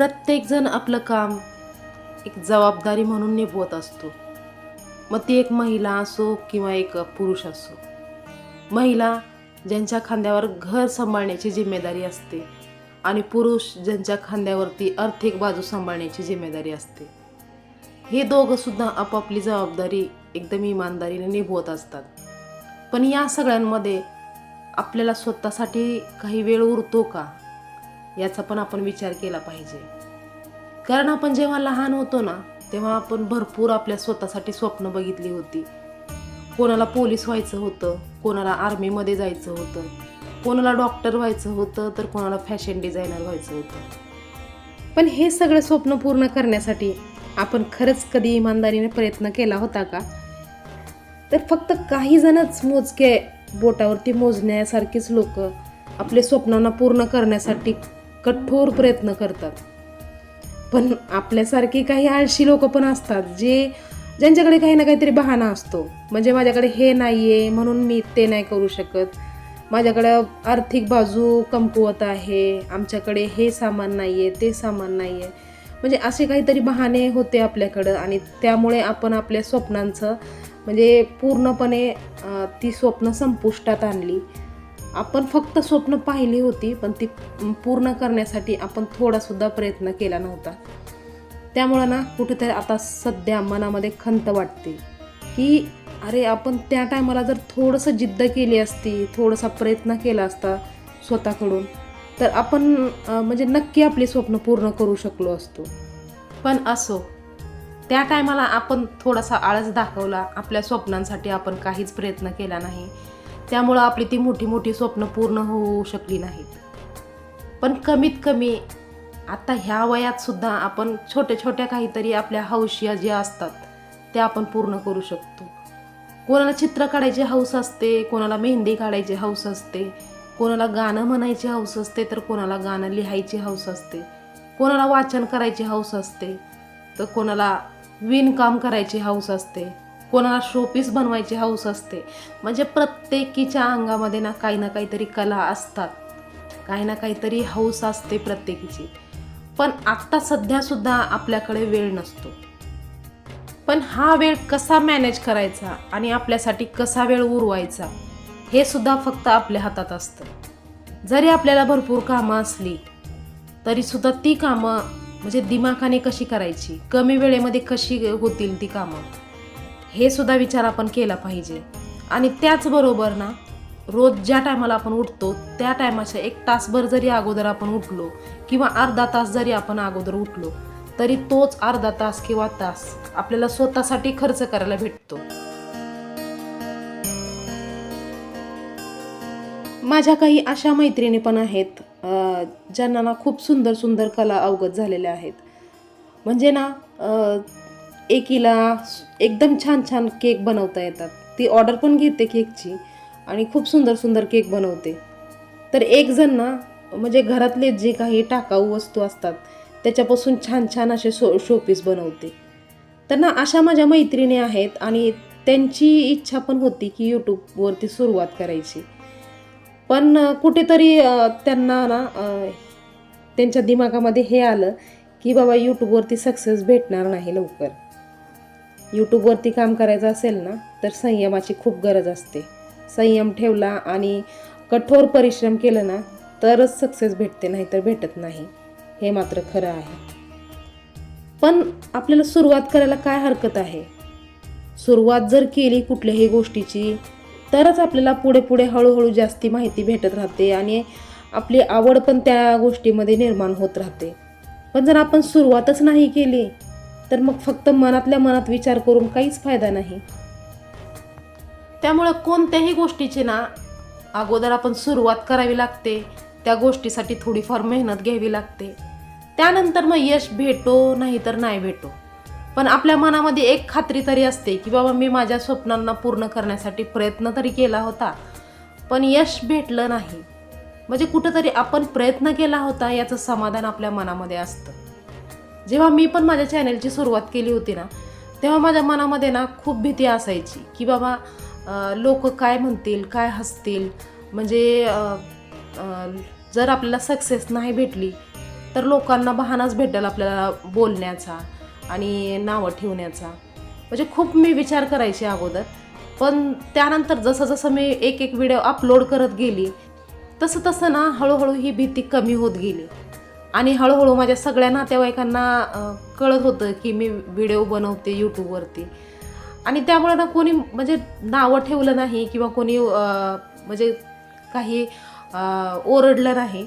प्रत्येकजण आपलं काम एक जबाबदारी म्हणून निभवत असतो. मग ती एक महिला असो किंवा एक पुरुष असो. महिला ज्यांच्या खांद्यावर घर सांभाळण्याची जिम्मेदारी असते आणि पुरुष ज्यांच्या खांद्यावरती आर्थिक बाजू सांभाळण्याची जिम्मेदारी असते. हे दोघंसुद्धा आपापली जबाबदारी एकदम इमानदारीने निभवत असतात. पण या सगळ्यांमध्ये आपल्याला स्वतःसाठी काही वेळ उरतो का? याचा पण आपण विचार केला पाहिजे. कारण आपण जेव्हा लहान होतो ना तेव्हा आपण भरपूर आपल्या स्वतःसाठी स्वप्न बघितली होती. कोणाला पोलीस व्हायचं होतं कोणाला आर्मीमध्ये जायचं होतं कोणाला डॉक्टर व्हायचं होतं तर कोणाला फॅशन डिझायनर व्हायचं होतं. पण हे सगळं स्वप्न पूर्ण करण्यासाठी आपण खरंच कधी इमानदारीने प्रयत्न केला होता का? तर फक्त काही जणच मोजके बोटावरती मोजण्यासारखीच लोक आपले स्वप्नांना पूर्ण करण्यासाठी कठोर प्रयत्न करतात. पण आपल्यासारखी काही आळशी लोक पण असतात जे ज्यांच्याकडे काही ना काहीतरी बहाणा असतो. म्हणजे माझ्याकडे हे नाही आहे म्हणून मी ते नाही करू शकत. माझ्याकडं आर्थिक बाजू कमकुवत आहे आमच्याकडे हे सामान नाही आहे ते सामान नाही आहे म्हणजे असे काहीतरी बहाणे होते आपल्याकडं आणि त्यामुळे आपण आपल्या स्वप्नांचं म्हणजे पूर्णपणे ती स्वप्न संपुष्टात आणली. आपण फक्त स्वप्न पाहिली होती पण ती पूर्ण करण्यासाठी आपण थोडासुद्धा प्रयत्न केला नव्हता. त्यामुळं ना कुठेतरी आता सध्या मनामध्ये खंत वाटते की अरे आपण त्या टायमाला जर थोडंसं जिद्द केली असती थोडासा प्रयत्न केला असता स्वतःकडून तर आपण म्हणजे नक्की आपली स्वप्न पूर्ण करू शकलो असतो. पण असो त्या टायमाला आपण थोडासा आळस दाखवला आपल्या स्वप्नांसाठी आपण काहीच प्रयत्न केला नाही. त्यामुळं आपली ती मोठी मोठी स्वप्न पूर्ण होऊ शकली नाहीत. पण कमीत कमी आता ह्या वयात सुद्धा आपण छोट्या छोट्या काहीतरी आपल्या हौशिया ज्या असतात त्या आपण पूर्ण करू शकतो. कोणाला चित्र काढायची हौस असते कोणाला मेहंदी काढायची हौस असते कोणाला गाणं म्हणायची हौस असते तर कोणाला गाणं लिहायची हौस असते कोणाला वाचन करायची हौस असते तर कोणाला विणकाम करायची हौस असते कोणाला शोपीस बनवायची हौस असते. म्हणजे प्रत्येकीच्या अंगामध्ये ना काही ना काहीतरी कला असतात. काही ना काहीतरी हौस असते प्रत्येकीची. पण आत्ता सध्यासुद्धा आपल्याकडे वेळ नसतो. पण हा वेळ कसा मॅनेज करायचा आणि आपल्यासाठी कसा वेळ उरवायचा हे सुद्धा फक्त आपल्या हातात असतं. जरी आपल्याला भरपूर कामं असली तरीसुद्धा ती कामं म्हणजे दिमाखाने कशी करायची कमी वेळेमध्ये कशी होतील ती कामं? हे सुद्धा विचार आपण केला पाहिजे. आणि त्याचबरोबर ना रोज ज्या टायमाला आपण उठतो त्या टायमाच्या एक तासभर जरी अगोदर आपण उठलो किंवा अर्धा तास जरी आपण अगोदर उठलो तरी तोच अर्धा तास किंवा तास आपल्याला स्वतःसाठी खर्च करायला भेटतो. माझ्या काही अशा मैत्रिणी पण आहेत ज्यांना ना खूप सुंदर सुंदर कला अवगत झालेल्या आहेत. म्हणजे ना एकीला एकदम छान छान केक बनवता येतात. ती ऑर्डर पण घेते केकची आणि खूप सुंदर सुंदर केक बनवते. तर एक जण ना म्हणजे घरातले जे काही टाकाऊ वस्तू असतात त्याच्यापासून छान छान असे शो शोपीस बनवते. तर ना अशा माझ्या मैत्रिणी आहेत आणि त्यांची इच्छा पण होती की यूट्यूबवरती सुरुवात करायची. पण कुठेतरी त्यांना ना त्यांच्या दिमागामध्ये हे आलं की बाबा यूट्यूबवरती सक्सेस भेटणार नाही लवकर. यूट्यूबवरती काम करायचं असेल ना तर संयमाची खूप गरज असते. संयम ठेवला आणि कठोर परिश्रम केलं ना तरच सक्सेस भेटते नाही तर भेटत नाही. हे मात्र खरं आहे. पण आपल्याला सुरुवात करायला काय हरकत आहे? सुरुवात जर केली कुठल्याही गोष्टीची तरच आपल्याला पुढे पुढे हळूहळू जास्ती माहिती भेटत राहते आणि आपली आवड पण त्या गोष्टीमध्ये निर्माण होत राहते. पण जर आपण सुरुवातच नाही केली तर मग फक्त मनातल्या मनात विचार करून काहीच फायदा नाही. त्यामुळं कोणत्याही गोष्टीची ना अगोदर आपण सुरुवात करावी लागते. त्या गोष्टीसाठी थोडीफार मेहनत घ्यावी लागते. त्यानंतर मग यश भेटो नाही तर नाही भेटो. पण आपल्या मनामध्ये एक खात्री तरी असते की बाबा मी माझ्या स्वप्नांना पूर्ण करण्यासाठी प्रयत्न तरी केला होता. पण यश भेटलं नाही. म्हणजे कुठंतरी आपण प्रयत्न केला होता याचं समाधान आपल्या मनामध्ये असतं. जेव्हा मी पण माझ्या चॅनलची सुरुवात केली होती ना तेव्हा माझ्या मनामध्ये ना खूप भीती असायची की बाबा लोक काय म्हणतील काय हसतील? म्हणजे जर आपल्याला सक्सेस नाही भेटली तर लोकांना बहानाच भेटेल आपल्याला बोलण्याचा आणि नावं ठेवण्याचा. म्हणजे खूप मी विचार करायचे अगोदर. पण त्यानंतर जसं जसं मी एक एक व्हिडिओ अपलोड करत गेली तसं तसं ना हळूहळू ही भीती कमी होत गेली. आणि हळूहळू माझ्या सगळ्या नातेवाईकांना कळत होतं की मी व्हिडिओ बनवते यूट्यूबवरती आणि त्यामुळे ना कोणी म्हणजे नावं ठेवलं नाही किंवा कोणी म्हणजे काही ओरडलं नाही.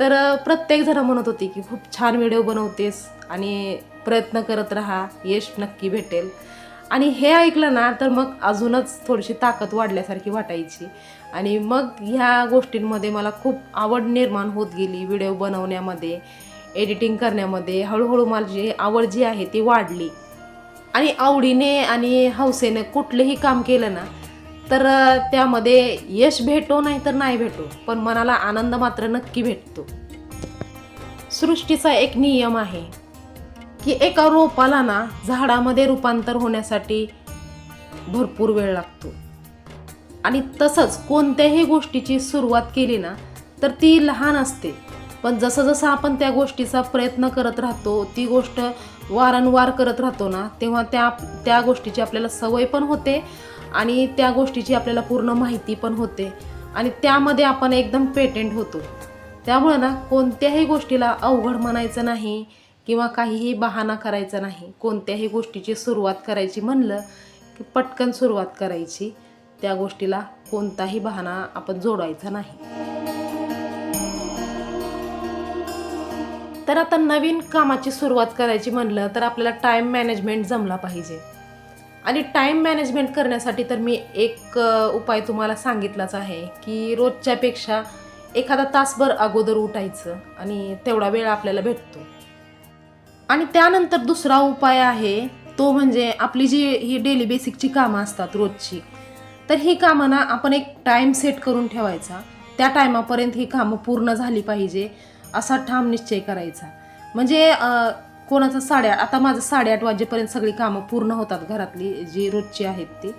तर प्रत्येकजण म्हणत होती की खूप छान व्हिडिओ बनवतेस आणि प्रयत्न करत राहा यश नक्की भेटेल. आणि हे ऐकलं ना तर मग अजूनच थोडीशी ताकद वाढल्यासारखी वाटायची. आणि मग ह्या गोष्टींमध्ये मला खूप आवड निर्माण होत गेली व्हिडिओ बनवण्यामध्ये एडिटिंग करण्यामध्ये. हळूहळू माझी आवड जी आहे ती वाढली. आणि आवडीने आणि हौसेने कुठलंही काम केलं ना तर त्यामध्ये यश भेटो नाही तर नाही भेटो पण मनाला आनंद मात्र नक्की भेटतो. सृष्टीचा एक नियम आहे की एका रोपाला ना झाडामध्ये रूपांतर होण्यासाठी भरपूर वेळ लागतो. आणि तसंच कोणत्याही गोष्टीची सुरुवात केली ना तर ती लहान असते. पण जसं जसं आपण त्या गोष्टीचा प्रयत्न करत राहतो ती गोष्ट वारंवार करत राहतो ना तेव्हा त्या त्या गोष्टीची आपल्याला सवय पण होते आणि त्या गोष्टीची आपल्याला पूर्ण माहिती पण होते आणि त्यामध्ये आपण एकदम पेटेंट होतो. त्यामुळं ना कोणत्याही गोष्टीला अवघड म्हणायचं नाही किंवा काहीही बहाणा करायचा नाही. कोणत्याही गोष्टीची सुरुवात करायची म्हणलं की पटकन सुरुवात करायची. त्या गोष्टीला कोणताही बहाणा आपण जोडायचा नाही. तर आता नवीन कामाची सुरुवात करायची म्हणलं तर आपल्याला टाईम मॅनेजमेंट जमला पाहिजे. आणि टाईम मॅनेजमेंट करण्यासाठी तर मी एक उपाय तुम्हाला सांगितलाच आहे की रोजच्यापेक्षा एखादा तासभर अगोदर उठायचं आणि तेवढा वेळ आपल्याला भेटतो. आणि त्यानंतर दुसरा उपाय आहे तो म्हणजे आपली जी ही डेली बेसिकची कामं असतात रोजची तर ही कामं ना आपण एक टाईम सेट करून ठेवायचा. त्या टायमापर्यंत ही कामं पूर्ण झाली पाहिजे असा ठाम निश्चय करायचा. म्हणजे कोणाचं साडेआठ आता माझं साडेआठ वाजेपर्यंत सगळी कामं पूर्ण होतात घरातली जी रोजची आहेत ती.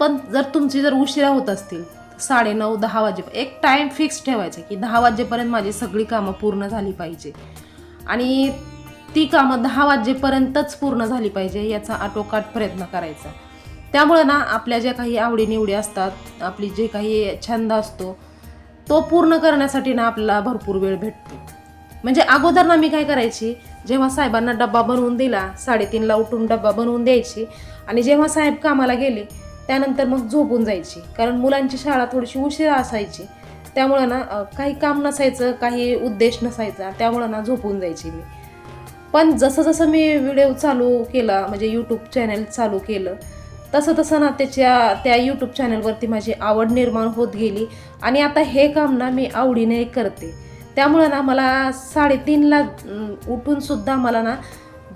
पण जर तुमची जर उशिरा होत असतील साडे नऊ दहा वाजे एक टाईम फिक्स ठेवायचा की दहा वाजेपर्यंत माझी सगळी कामं पूर्ण झाली पाहिजे. आणि ती कामं दहा वाजेपर्यंतच पूर्ण झाली पाहिजे याचा आटोकाट प्रयत्न करायचा. त्यामुळं ना आपल्या ज्या काही आवडीनिवडी असतात आपली जे काही छंद असतो तो पूर्ण करण्यासाठी ना आपल्याला भरपूर वेळ भेटतो. म्हणजे अगोदर ना मी काय करायची जेव्हा साहेबांना डब्बा बनवून दिला साडेतीनला उठून डब्बा बनवून द्यायची आणि जेव्हा साहेब कामाला गेले त्यानंतर मग झोपून जायची. कारण मुलांची शाळा थोडीशी उशिरा असायची. त्यामुळं ना काही काम नसायचं काही उद्देश नसायचा त्यामुळं ना झोपून जायची मी. पण जसं जसं मी व्हिडिओ चालू केला म्हणजे यूट्यूब चॅनल चालू केलं तसं तसं ना त्याच्या त्या यूट्यूब चॅनलवरती माझी आवड निर्माण होत गेली. आणि आता हे काम ना मी आवडीने करते. त्यामुळं ना मला साडेतीनला उठूनसुद्धा मला ना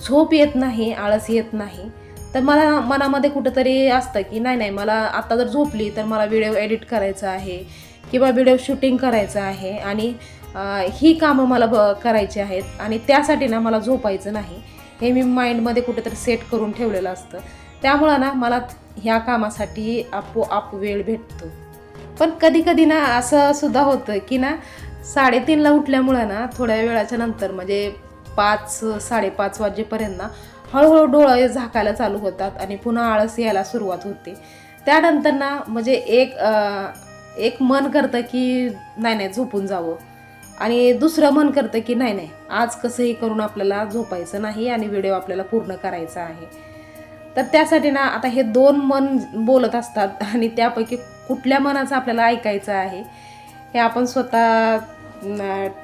झोप येत नाही आळस येत नाही. तर मला मनामध्ये कुठंतरी असतं की नाही नाही मला आता जर झोपली तर मला व्हिडिओ एडिट करायचा आहे किंवा व्हिडिओ शूटिंग करायचं आहे आणि ही कामं मला ब करायची आहेत. आणि त्यासाठी ना मला झोपायचं नाही. हे मी माइंडमध्ये कुठेतरी सेट करून ठेवलेलं असतं. त्यामुळं ना मला ह्या कामासाठी आपोआप वेळ भेटतो. पण कधी कधी ना असं सुद्धा होतं की ना साडेतीनला उठल्यामुळं ना थोड्या वेळाच्या नंतर म्हणजे पाच साडेपाच वाजेपर्यंत ना हळूहळू डोळे झाकायला चालू होतात आणि पुन्हा आळस यायला सुरुवात होते. त्यानंतर ना म्हणजे एक एक मन करतं की नाही नाही झोपून जावं. आणि दुसरं मन करतं की नाही नाही आज कसंही करून आपल्याला झोपायचं नाही आणि व्हिडिओ आपल्याला पूर्ण करायचा आहे. तर त्यासाठी ना आता हे दोन मन बोलत असतात आणि त्यापैकी कुठल्या मनाचं आपल्याला ऐकायचं आहे हे आपण स्वतः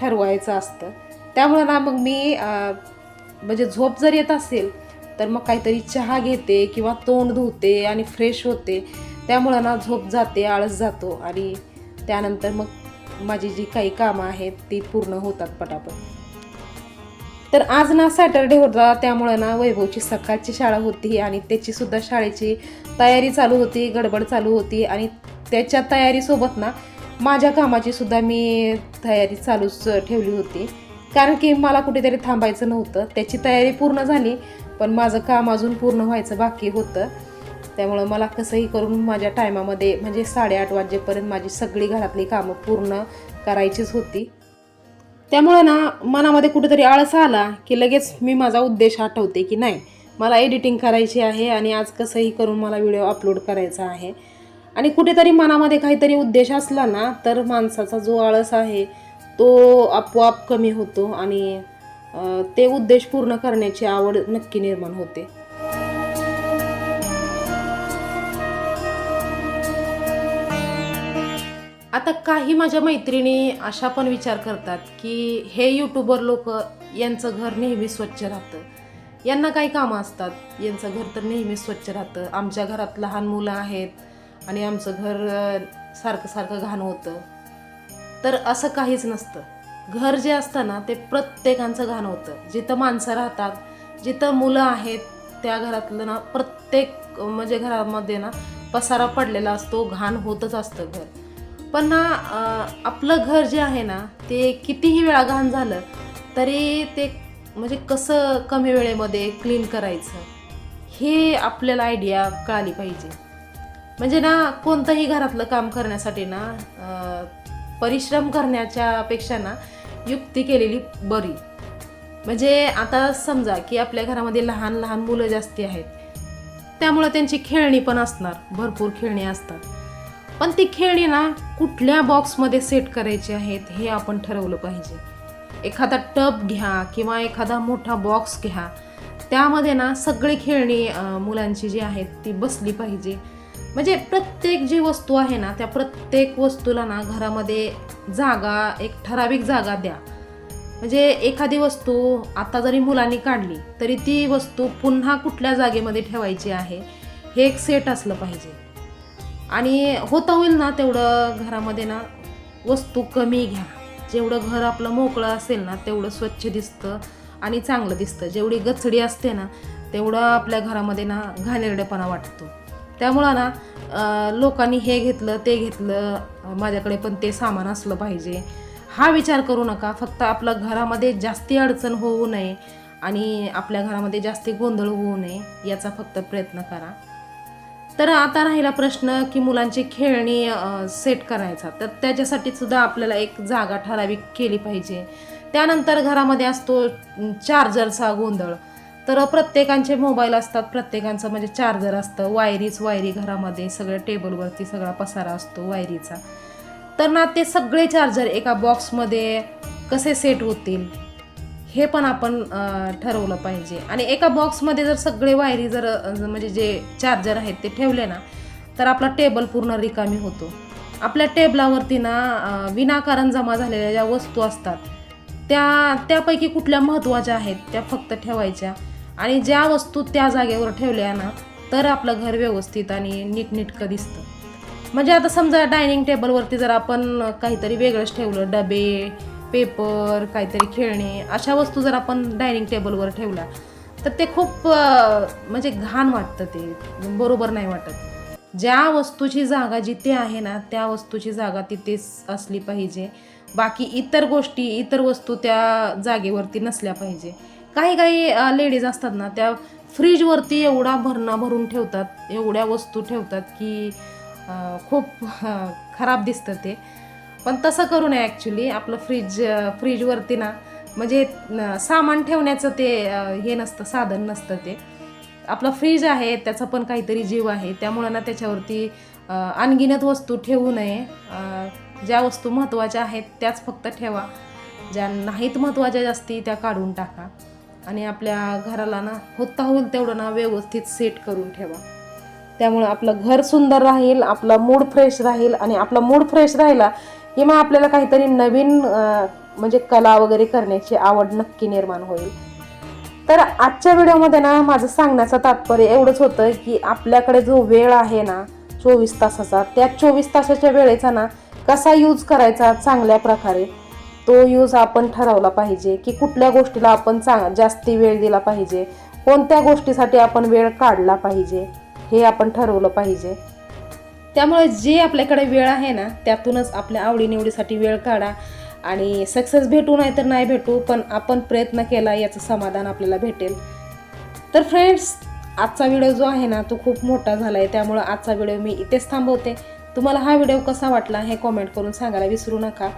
ठरवायचं असतं. त्यामुळं ना मग मी म्हणजे झोप जर येत असेल तर मग काहीतरी चहा घेते किंवा तोंड धुते आणि फ्रेश होते. त्यामुळं ना झोप जाते आळस जातो आणि त्यानंतर मग माझी जी काही कामं आहेत ती पूर्ण होतात पटापट. तर आज ना सॅटरडे होता त्यामुळं ना वैभवची सकाळची शाळा होती आणि त्याचीसुद्धा शाळेची तयारी चालू होती गडबड चालू होती आणि त्याच्या तयारीसोबत ना माझ्या कामाची सुद्धा मी तयारी चालूच ठेवली होती. कारण की मला कुठेतरी थांबायचं नव्हतं त्याची तयारी पूर्ण झाली पण माझं काम अजून पूर्ण व्हायचं बाकी होतं. त्यामुळं मला कसंही करून माझ्या टायमामध्ये म्हणजे साडेआठ वाजेपर्यंत माझी सगळी घरातली कामं पूर्ण करायचीच होती. त्यामुळं ना मनामध्ये कुठेतरी आळस आला की लगेच मी माझा उद्देश आठवते की नाही मला एडिटिंग करायची आहे आणि आज कसंही करून मला व्हिडिओ अपलोड करायचा आहे. आणि कुठेतरी मनामध्ये काहीतरी उद्देश असला ना तर माणसाचा जो आळस आहे तो आपोआप कमी होतो आणि ते उद्देश पूर्ण करण्याची आवड नक्की निर्माण होते. आता काही माझ्या मैत्रिणी अशा पण विचार करतात की हे यूट्यूबर लोक यांचं घर नेहमी स्वच्छ राहतं. यांना काही कामं असतात. यांचं घर तर नेहमी स्वच्छ राहतं. आमच्या घरात लहान मुलं आहेत आणि आमचं घर सारखं सारखं घाण होतं. तर असं काहीच नसतं. घर जे असतं ना ते प्रत्येकांचं घाण होतं. जिथं माणसं राहतात जिथं मुलं आहेत त्या घरातलं ना प्रत्येक म्हणजे घरामध्ये ना पसारा पडलेला असतो घाण होतच असतं घर. पण ना आपलं घर जे आहे ना ते कितीही वेळा घाण झालं तरी ते म्हणजे कसं कमी वेळेमध्ये क्लीन करायचं हे आपल्याला आयडिया कळाली पाहिजे. म्हणजे ना कोणतंही घरातलं काम करण्यासाठी ना परिश्रम करण्याच्या पेक्षा ना युक्ती केलेली बरी. म्हणजे आता समजा की आपल्या घरामध्ये लहान लहान मुलं जास्ती आहेत त्यामुळं त्यांची खेळणी पण असणार भरपूर खेळणी असतात. पण ती खेळणी ना कुठल्या बॉक्समध्ये सेट करायची आहेत हे आपण ठरवलं पाहिजे. एखादा टब घ्या किंवा एखादा मोठा बॉक्स घ्या त्यामध्ये ना सगळी खेळणी मुलांची जी आहेत ती बसली पाहिजे. म्हणजे प्रत्येक जी वस्तू आहे ना त्या प्रत्येक वस्तूला ना घरामध्ये जागा एक ठराविक जागा द्या. म्हणजे एखादी वस्तू आता जरी मुलांनी काढली तरी ती वस्तू पुन्हा कुठल्या जागेमध्ये ठेवायची आहे हे एक सेट असलं पाहिजे. आणि होता होईल ना तेवढं घरामध्ये ना वस्तू कमी घ्या. जेवढं घर आपलं मोकळं असेल ना तेवढं स्वच्छ दिसतं आणि चांगलं दिसतं. जेवढी गचडी असते ना तेवढं आपल्या घरामध्ये ना घाणेरडेपणा वाटतो. त्यामुळं ना लोकांनी हे घेतलं ते घेतलं माझ्याकडे पण ते सामान असलं पाहिजे. हा विचार करू नका. फक्त आपल्या घरामध्ये जास्ती अडचण होऊ नये आणि आपल्या घरामध्ये जास्ती गोंधळ होऊ नये याचा फक्त प्रयत्न करा. तर आता राहिला प्रश्न की मुलांची खेळणी सेट करायचा. तर त्याच्यासाठी सुद्धा आपल्याला एक जागा ठराविक केली पाहिजे. त्यानंतर घरामध्ये असतो चार्जरचा गोंधळ. तर प्रत्येकांचे मोबाईल असतात प्रत्येकांचं म्हणजे चार्जर असतं. वायरीच वायरी घरामध्ये सगळ्या टेबलवरती सगळा पसारा असतो वायरीचा. तर ना ते सगळे चार्जर एका बॉक्समध्ये कसे सेट होतील? हे पण आपण ठरवलं पाहिजे. आणि एका बॉक्समध्ये जर सगळे वायरी जर म्हणजे जे चार्जर आहेत ते ठेवले ना तर आपला टेबल पूर्ण रिकामी होतो. आपल्या टेबलावरती ना विनाकारण जमा झालेल्या ज्या वस्तू असतात त्या त्यापैकी कुठल्या महत्त्वाच्या आहेत त्या फक्त ठेवायच्या. आणि ज्या वस्तू त्या जागेवर ठेवल्या ना तर आपलं घर व्यवस्थित आणि नीटनीटकं दिसतं. म्हणजे आता समजा डायनिंग टेबलवरती जर आपण काहीतरी वेगळंच ठेवलं डबे पेपर काहीतरी खेळणे अशा वस्तू जर आपण डायनिंग टेबलवर ठेवल्या तर ते खूप म्हणजे घाण वाटतं ते. बरोबर नाही वाटत. ज्या वस्तूची जागा जिथे आहे ना त्या वस्तूची जागा तिथेच असली पाहिजे. बाकी इतर गोष्टी इतर वस्तू त्या जागेवरती नसल्या पाहिजे. काही काही लेडीज असतात ना त्या फ्रीजवरती एवढा भरणा भरून ठेवतात एवढ्या वस्तू ठेवतात की खूप खराब दिसतं ते. पण तसं करू नये ॲक्च्युली आपलं फ्रीज फ्रीजवरती ना म्हणजे सामान ठेवण्याचं ते हे नसतं साधन नसतं ते. आपलं फ्रीज आहे त्याचा पण काहीतरी जीव आहे. त्यामुळं ना त्याच्यावरती अनगिनत वस्तू ठेवू नये. ज्या वस्तू महत्त्वाच्या आहेत त्याच फक्त ठेवा. ज्या नाहीत महत्त्वाच्या जास्ती त्या काढून टाका. आणि आपल्या घराला ना होता होईल तेवढं ना व्यवस्थित सेट करून ठेवा. त्यामुळं आपलं घर सुंदर राहील आपला मूड फ्रेश राहील आणि आपला मूड फ्रेश राहिला की मग आपल्याला काहीतरी नवीन म्हणजे कला वगैरे करण्याची आवड नक्की निर्माण होईल. तर आजच्या व्हिडिओमध्ये ना माझं सांगण्याचं तात्पर्य एवढंच होतं की आपल्याकडे जो वेळ आहे ना चोवीस तासाचा त्या चोवीस तासाच्या वेळेचा ना कसा यूज करायचा चांगल्या प्रकारे तो यूज आपण ठरवला पाहिजे की कुठल्या गोष्टीला आपण चांग जास्ती वेळ दिला पाहिजे कोणत्या गोष्टीसाठी आपण वेळ काढला पाहिजे हे आपण ठरवलं पाहिजे. त्यामुळे जे आपल्याकडे वेळ आहे ना त्यातूनच आपल्या आवडीनिवडीसाठी वेळ काढा आणि सक्सेस भेटू नाही तर नाही भेटू पण आपण प्रयत्न केला याचं समाधान आपल्याला भेटेल. तर फ्रेंड्स आजचा व्हिडिओ जो आहे ना तो खूप मोठा झाला आहे त्यामुळं आजचा व्हिडिओ मी इथेच थांबवते. तुम्हाला हा व्हिडिओ कसा वाटला हे कॉमेंट करून सांगायला विसरू नका.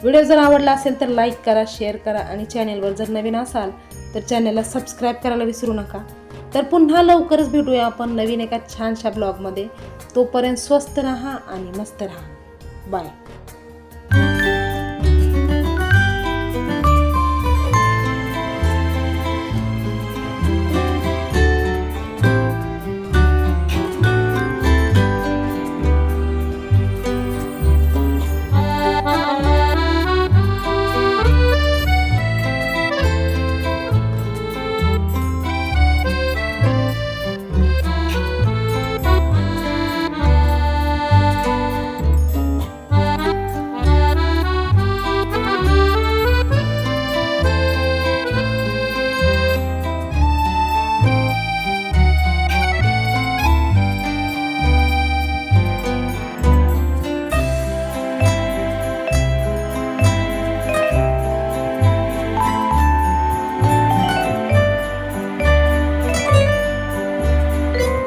व्हिडिओ जर आवडला असेल तर लाईक करा शेअर करा आणि चॅनेलवर जर नवीन असाल तर चॅनेलला सबस्क्राईब करायला विसरू नका. तर पुन्हा लवकरच भेटूया आपण नवीन एका छानशा ब्लॉगमध्ये. तोपर्यंत स्वस्त राहा आणि मस्त राहा. बाय